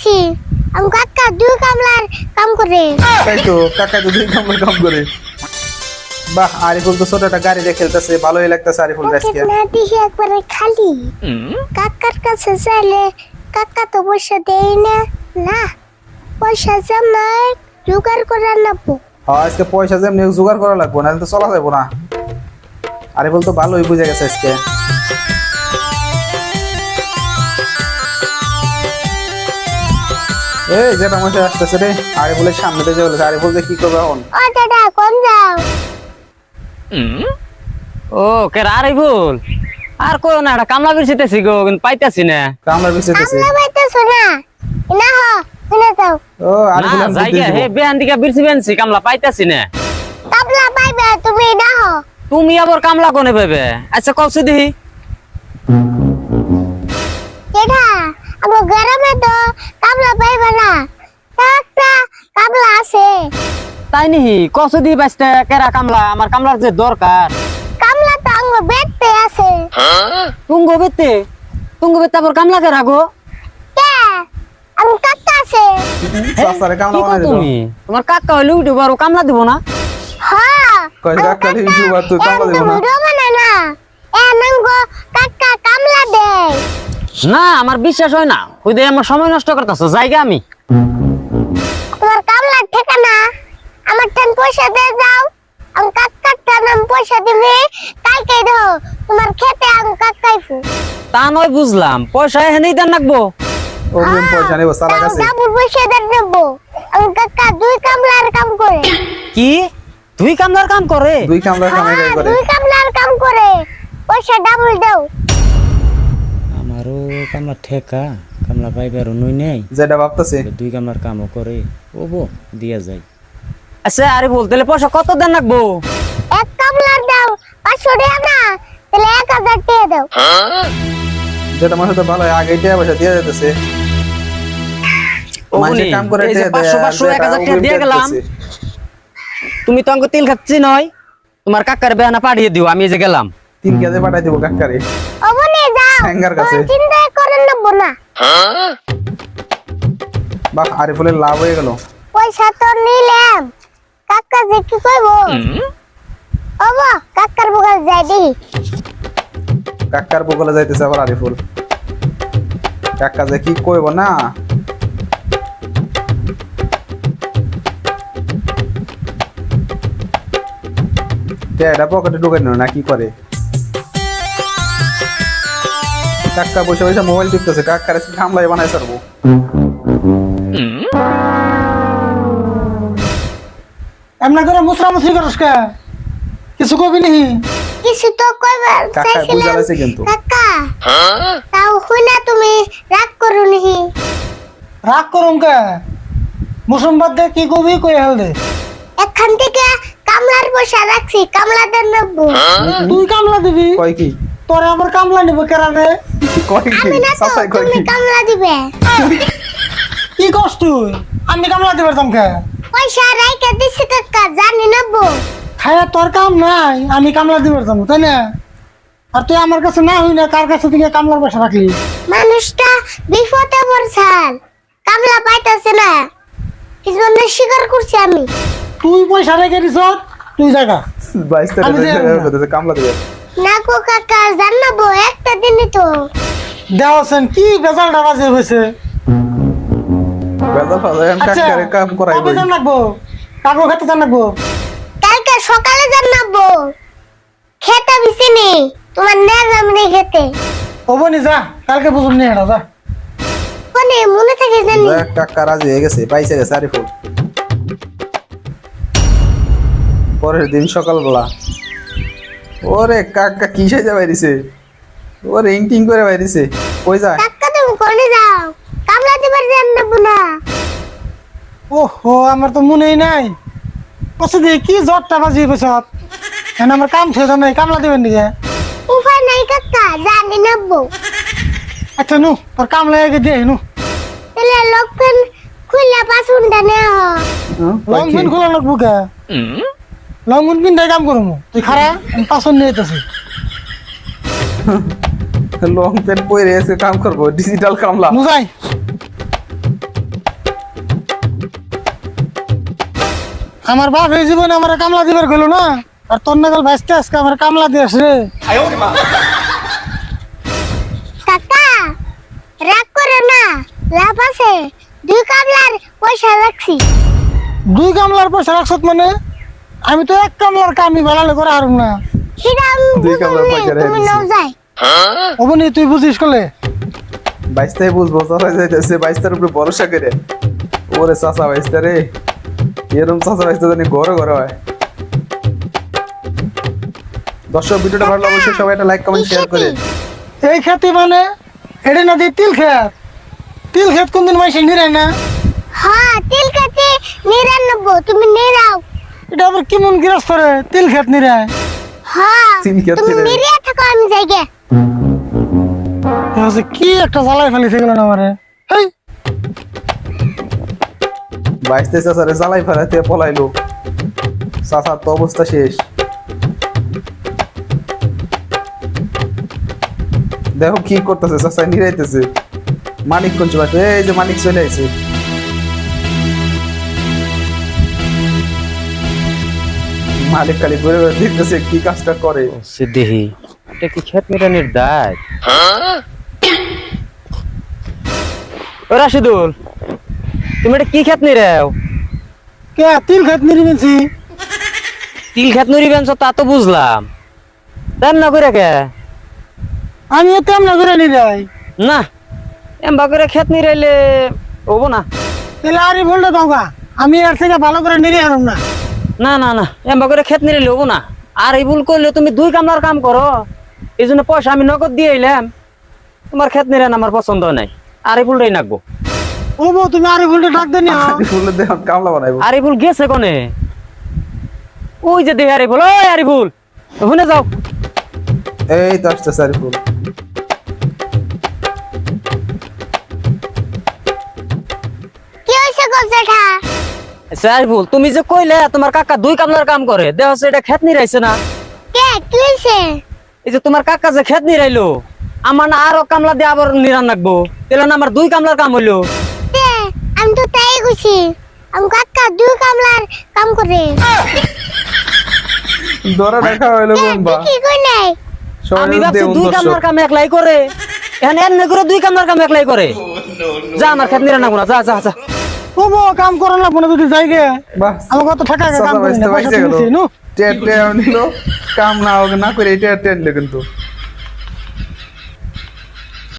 কইছি আমি কাকা দুই কামলার কাম করে। তাই তো কাকা তো দুই কামড় কাম করে। বাহ আরিফুল তো ছোট একটা গাড়ি দিয়ে খেলতেছে ভালোই লাগতেছে আরিফুল আজকে না দিয়ে একবারে খালি। কাকার কাছে চাইলে কাকা তো পয়সা দেয় না। না পয়সা জমা জোগাড় করে নেব হ্যাঁ আজকে পয়সা যেমনি জোগাড় করা লাগবো না তো চলা যাব না। আরিফুল তো ভালোই বুঝে গেছে আজকে। এই যেটা মশাই আসতেছে রে। আরিফুলের সামনে দিয়ে চলেছে আরিফুল যে কি করবে এখন? ও দাদা কোন যাও? ও কে আরে ভুল। আর কই না এটা কামলা গো কিন্তু পাইতাছি না। আমরা বাইতেছো না? না হ শুনে যাও। ও এখন জায়গা হে। বেহান দিকে বিরছি বেনছি কামলা পাইতাছি না। কাবলা পাইবে তুমি না হ। তুমি আবার কামলা কোনে পাবে আচ্ছা কলসি দিহি আমার গ্রামে পাইবে না একটা কাবলা আছে। তাই নিহি কসু দিহি বাইসতে কেরা কামলা আমার কামলার যে দরকার কামলা তো আমার বেডতে আছে। তুঙ্গ বেতে তুঙ্গ বেতে আবার কামলা কে রাখো কে? আমি কাকা আছে। সাসারে কামলা কি কও বানাই দিল। তুমি? তোমার কাকা হইলে উঠে বড় কামলা দিব না? হ্যাঁ কয় কাকা ইউটিউবার তুই কামলা দিব না? ভিডিও বানায় না। এ নাঙ্গো কাকা কামলা দেয় না আমার বিশ্বাস হয় না। ওই দিয়ে আমার সময় নষ্ট করতেছ জায়গা আমি। তোমার কামলার ঠিকানা আমার টান পয়সা দিয়ে যাও। আমি কাকার টান আমি পয়সা দিবে কালকে দাও। তোমার খেতে আমি কাকাইফু তা নয় বুঝলাম। পয়সা এখানেই দেন রাখব। অগ্রিম পয়সা নেব সারা কাছে। ডাবল পয়সা দিয়ে নেব আমি কাকা দুই কামলার কাম করে। কি? তুই কামলার কাম করে? দুই কামলার কামাই হ্যাঁ, করে। দুই কামলার কাম করে। পয়সা ডাবল দাও। আমারও কামলা ঠেকা কামলা পাইবার নই নেই। যেটা ভাবতেছে। দুই কামলার কামও করে ও বো দিয়া যায়। আচ্ছা আরে বল তাহলে পয়সা কত দেন রাখব? এক কামলার দাও পাঁচশো টাকা না তাহলে এক হাজার টাকা দাও। যেটা মানুষ তো ভালো হয়, আগে টাকা পয়সা দিয়ে যেতেছে কাম করে এই যে টাকা দেয়, 500, আর 500, যেটা 1000 টাকা দিয়ে গেলাম। তুমি তো আমাকে তেল খাচ্ছি নয়। তোমার কাকার বেহানা পাঠিয়ে দিও আমি এই যে গেলাম। তিন কেজি পাঠাই দিব কাকারে। স্যাঙ্গার কাছে। চিন্তা করে নেব না বাহ আরিফুলের লাভ হয়ে গেল। পয়সা তো নিলাম। কাকা যে কি কইব? অব কাকার বগাল যাই দি কাকার বগলে যাইতেছে আবার আরিফুল কাকা যে কি কইব না? এটা পকেটে ঢুকাই না কি করে? কাকা বসে বসে মোবাইল টিপতেছে কাকার কামলাই বানাই সারবো এমনা করে মুসরামুসরি করস কে? কিছু কবি নিহি কিছু তো কইবার চাইছিলাম। কাকা তাও হইনা তুমি রাগ করো নিহি। রাগ করুম কে? বাদ দে কি কবি কই হেল দে? এখান থেকে কামলার পয়সা রাখছি কামলা দেন নেব তুই কামলা দিবি? কয় কি? তোরে আমার কামলা নিব কেরা রে কয় কি আমি সাসাই কয় কি কামলা দিবে। কি কস আমি কামলা দিবার তোমাকে পয়সা রাইকা দিছি কাকা জানি নেব খায়া তোর কাম নাই আমি কামলা দিবার যাব তাই না? আর তুই আমার কাছে না হই না কার কাছে থেকে কামলার পয়সা রাখলি? মানুষটা বিপদে পড়ছাল কামলা পাইতাছে না। জন্য স্বীকার করছি আমি। তুই পয়সা রেখে দিছ তুই জায়গা। বাইশ কামলা দিবে। না গো কাকা জানাব একটা দিনই তো। দেওয়াছেন কি বেজালটা বাজে হয়েছে? বেজাল আচ্ছা কাকারে কাম করাই কবে জান লাগবো কাকু খেতে জান লাগবো। কালকে সকালে জানাব খেতে বিছিনি তোমার নেজাম রে খেতে। হব যা কালকে বুঝুন নি এটা যা। কোনে মনে থাকে জানি কাকা রাজি হয়ে গেছে পাইছে গেছে আরিফুল পরের দিন সকালবেলা। ওরে কাকা কি সাজা ওরে ইংটিং করে বাইরিছে। কই যায়? কাকা তুমি কোনে যাও? কামলা না। ওহো আমার তো মনেই নাই। কষ্ট দিয়ে কি জ্বরটা বাজি পেছত এনে আমার কাম শেষ নাই কামলা দিবেন দিকে উপায় নাই কাকা জানি নেব। আচ্ছা নু তোর কাম লাগে দিয়ে নু। তাহলে লোকজন খুললে পাশুন ডানে হ হ্যাঁ, লং পেন খোলা লাগবো কে? লং পেন পিন্ধাই কাম করব। তুই খারা পাছন নিয়ে যেতেছি লং প্যান্ট পরে এসে কাম করব ডিজিটাল কামলা। মুজাই। আমার বাপ এই জীবনে আমার কামলা দিবার গেল না আর তোর নাগাল ভাইসতে আজকে আমার কামলা দিয়ে রে। কাকা রাগ না লাভ আছে। দুই কামলার পয়সা রাখছি। দুই কামলার পয়সা রাখছত মানে? আমি তো এক কামলার কামি বেলালে করে হারুম না। দুই কামলার পয়সা রাখছি অবনি তুই বুঝিস কলে? বাইশটাই বুঝব চাচা যাইতেছে বাইশটার উপরে ভরসা করে। ওরে চাচা বাইশটা রে এরম চাচা বাইশটা জানি ঘরে ঘরে হয়। দর্শক ভিডিওটা ভালো লাগলে অবশ্যই সবাই একটা লাইক কমেন্ট শেয়ার করে। এই খেতে মানে? এটা না দিয়ে তিল খেত? তিল খেত কোনদিন মাইসে নিরাই না হ্যাঁ তিল কাছে নিরানব্বই তুমি নিরাও। এটা আবার কেমন গৃহস্থ রে? তিল খেত নিরাই হ্যাঁ খেত তুমি। নিরিয়া। থাকো আমি যাই কি একটা না আমারে? চাচারে জ্বালাই ফেলাতে পলাইলো। চাচার তো অবস্থা শেষ। দেখো কি করতেছে চাচা নিরাইতেছে। মালিক কোন চলে এই যে মালিক চলে আইছে। মালিক খালি ঘুরে ঘুরে দেখতেছে কি কাজটা করে। সে দেহি। এটা কি খেত নিরানির দায় ও রাশিদুল তুমি এটা কি খেত নিরাও কে তিল খেত নিরি মেনছি তিল খেত নুরি বেঞ্চ তা তো বুঝলাম। দেন না করে কে? আমি তেমন না করে নিরাই না এমবা করে খেত নিরাইলে হব না। তাহলে আরে ভুলটা দাও আমি এর থেকে ভালো করে নিরে হারুম না। না না না এমবা করে খেত নিরাইলে হব না। আর এই ভুল করলে তুমি দুই কামলার কাম করো। এই জন্য পয়সা আমি নগদ দিয়ে এলাম তোমার খেত নিরান আমার পছন্দ নাই। আর এই ভুলটাই নাকবো। ও বউ তুমি আরে ভুলটা ডাক দেনি ফুলের দেহ কামলা বানাইবো। আর এই ভুল গেছে কোনে? ওই যে দেহে আরে ভুল ওই আরে ভুল শুনে যাও। এই তো আসছে সারি ফুল। কি হয়েছে গো জেঠা? স্যার ভুল তুমি যে কইলে তোমার কাকা দুই কামলার কাম করে। দেহ এটা খেত নিরাইছে না। কে কি হয়েছে এই যে তোমার কাকা যে খেত নিরাইলো আমার না আরও কামলা দিয়ে আবার নিরান রাখব তাহলে না আমার দুই কামলার কাম হইল। আমি তো তাই গুছি আমি কাকা দুই কামলার কাম করে ধরা দেখা হইল গম্বা। কি কই নাই? আমি ভাবছি দুই। কামলার কাম একলাই করে। এখানে এমনি করে দুই কামলার কাম একলাই করে। যা আমার খেত নিরান রাখব না যা যা যা। কাম করো না কোনো যদি যাই গে। আমার কত টাকা কাম করি না পয়সা নু? টেট টেট নিল কাম না হোক না করে এটা টেট কিন্তু।